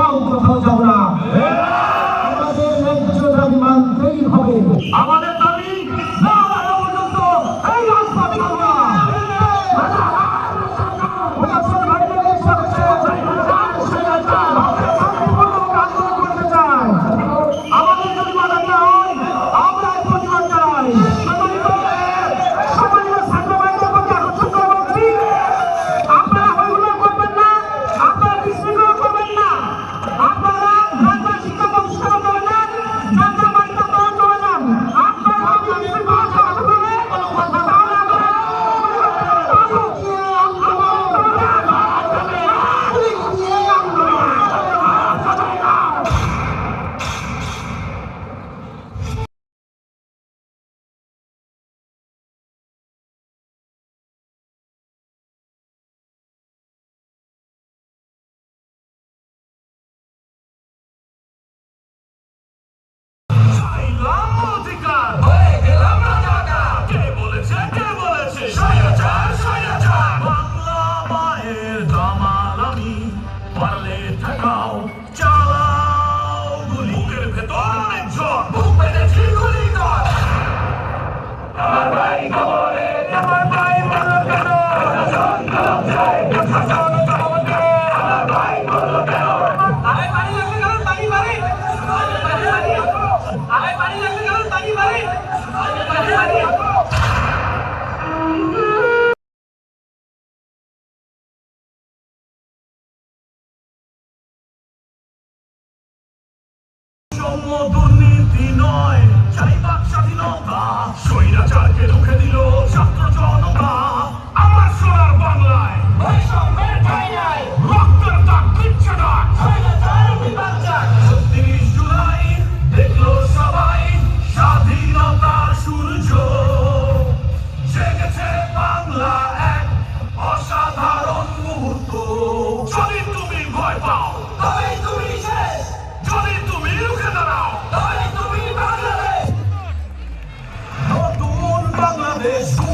কোথাও কোথাও যাব না। আমাদের ন্যায্য দাবি হবে। আমাদের This